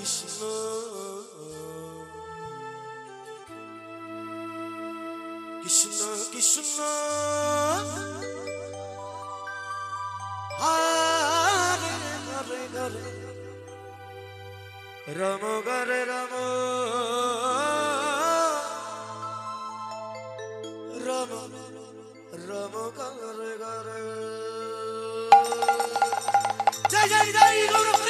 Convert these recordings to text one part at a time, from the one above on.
কৃষ্ণ হরে হরে হরে রম গরে রম রম রম গরে গরে জয় জয় জয় গৌর হরি বল হরি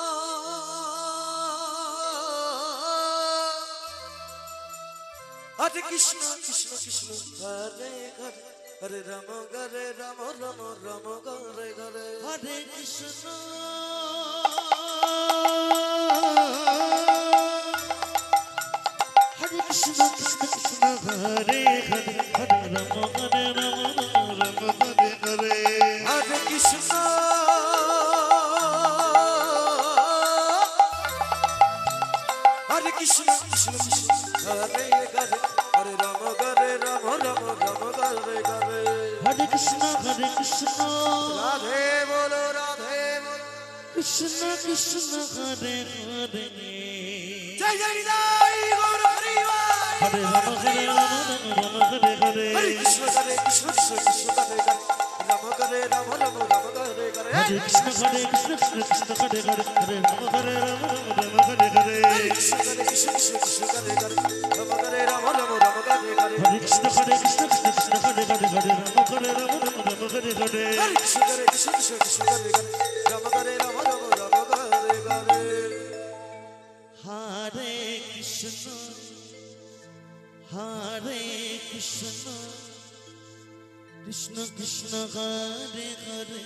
হরে কৃষ্ণ কৃষ্ণ কৃষ্ণ। হরে হরে হরে রাম গরে রাম রাম রাম গরে গরে হরে কৃষ্ণ। হরে কৃষ্ণ কৃষ্ণ কৃষ্ণ, হরে হরে হরে রাম রাম রাম। কৃষ্ণ হরে কৃষ্ণ রাধে বলো রাধে কৃষ্ণ কৃষ্ণ হরে হরে জয় জয় গৌর হরি। হরে রাম হরে রাম রাম হরে হরে হরে কৃষ্ণ হরে কৃষ্ণ কৃষ্ণ কৃষ্ণ হরে হরে হরে রাম রাম রাম হরে হরে কৃষ্ণ হরে কৃষ্ণ কৃষ্ণ কৃষ্ণ হরে হরে হরে রাম হরে রাম রাম রাম হরে হরে কৃষ্ণ হরে কৃষ্ণ কৃষ্ণ কৃষ্ণ হরে হরে রাম হরে রাম রাম হরে হরে কৃষ্ণ হরে কৃষ্ণ হরে হরে রাম হরে রাম রাম রাম হরে হরে হরে কৃষ্ণ হরে কৃষ্ণ কৃষ্ণ কৃষ্ণ, হরে হরে।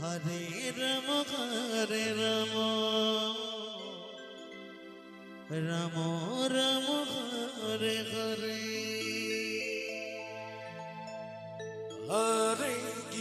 হরে রাম হরে রাম রাম রাম, হরে হরে।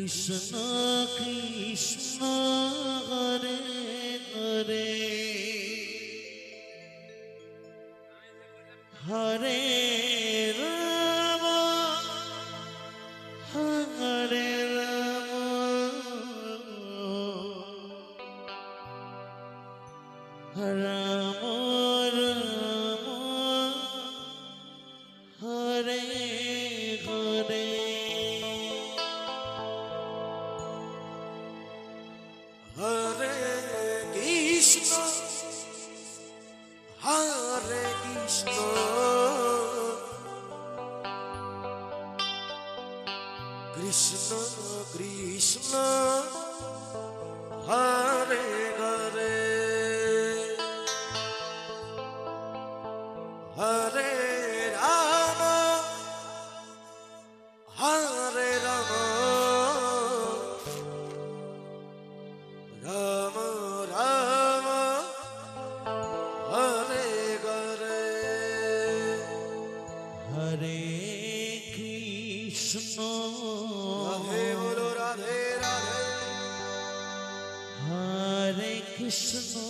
কৃষ্ণ কৃষ্ণ হরে হরে কৃষ্ণ রাধে বলো রাধে রাধে হরে কৃষ্ণ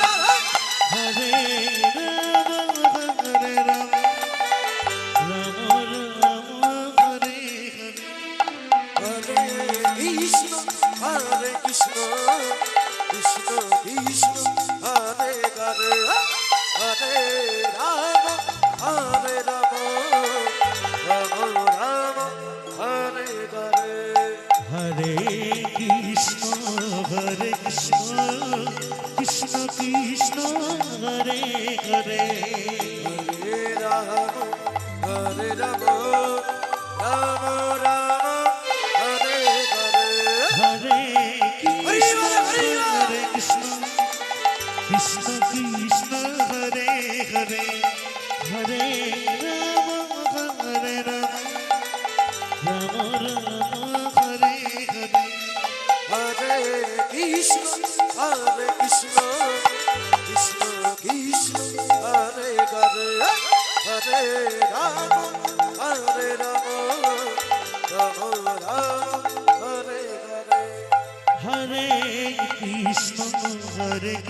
রাম রাম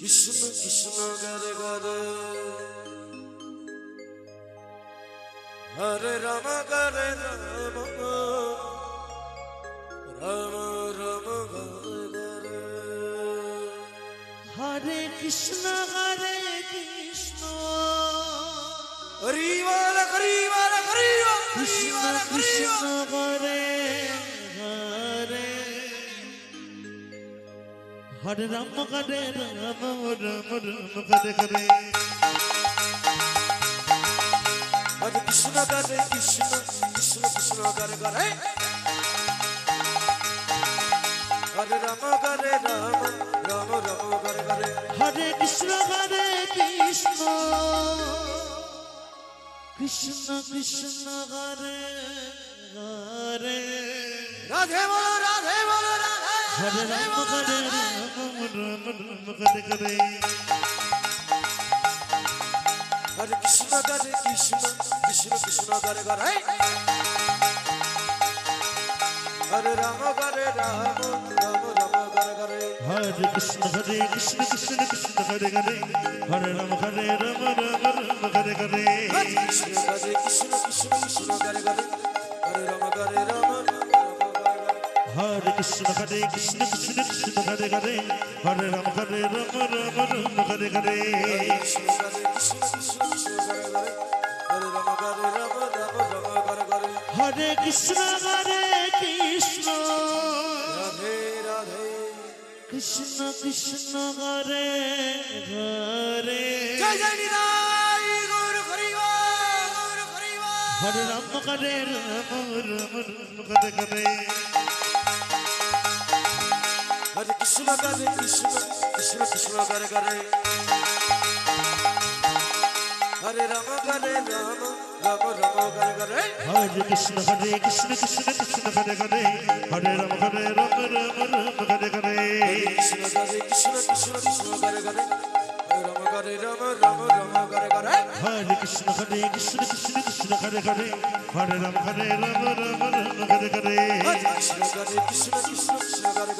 কৃষ্ণ কৃষ্ণ হরে হরে হরে রাম হরে রাম রাম রাম হরে হরে হরে কৃষ্ণ হরে কৃষ্ণ হরি বল হরি বল হরি বল কৃষ্ণ হরে রাম হরে রাম রাম রাম হরে হরে হরে কৃষ্ণ হরে কৃষ্ণ কৃষ্ণ কৃষ্ণ হরে হরে হরে রাম হরে রাম রাম রাম হরে হরে হরে কৃষ্ণ হরে কৃষ্ণ। কৃষ্ণ কৃষ্ণ হরে হরে রাধে বল রাধে বল রাধে হরে রাম রাম রাম হরে হরে কৃষ্ণ হরে কৃষ্ণ কৃষ্ণ কৃষ্ণ হরে হরে হরে রাম হরে রাম রাম রাম হরে হরে হরে কৃষ্ণ হরে কৃষ্ণ কৃষ্ণ কৃষ্ণ হরে হরে হরে রাম হরে রাম রাম রাম হরে হরে হরে কৃষ্ণ হরে কৃষ্ণ কৃষ্ণ কৃষ্ণ হরে হরে হরে কৃষ্ণ হরে কৃষ্ণ কৃষ্ণ কৃষ্ণ হরে হরে হরে রাম হরে রাম রাম রাম হরে হরে হরে। কৃষ্ণ হরে কৃষ্ণ। কৃষ্ণ কৃষ্ণ হরে হরে। হরে রাম হরে রাম রাম রাম হরে হরে হরে। কৃষ্ণ হরে কৃষ্ণ কৃষ্ণ কৃষ্ণ হরে হরে গৌর হরিবা হরে রাম হরে রাম রাম রাম হরে হরে হরে কৃষ্ণ হরে কৃষ্ণ কৃষ্ণ কৃষ্ণ হরে হরে হরে রাম হরে রাম রাম রাম হরে হরে হরে কৃষ্ণ হরে কৃষ্ণ কৃষ্ণ কৃষ্ণ হরে হরে হরে রাম হরে Ram Ram Ram Hare Hare Gare Gare Hare Rama Gare Rama Rama Rama Gare Gare Hare Krishna Hare Krishna Krishna Krishna Hare Hare Hare Ram Hare Ram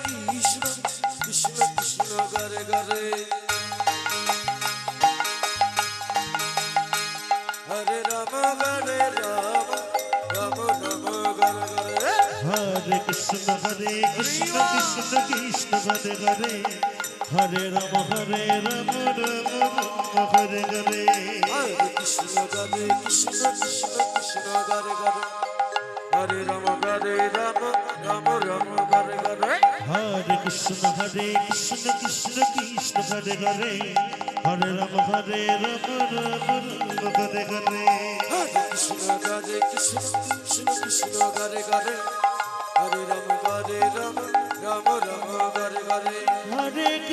Hare Hare Hare Rama Hare Rama Rama Rama Hare Hare Hare Krishna Hare Krishna Krishna Krishna Gare Gare Hare Rama Hare Rama Rama Rama Gare Gare Hare Krishna Hare Krishna Krishna Krishna Hare Hare Hare Rama Hare Rama Rama Rama Hare Hare Hare Krishna Hare Krishna Krishna Krishna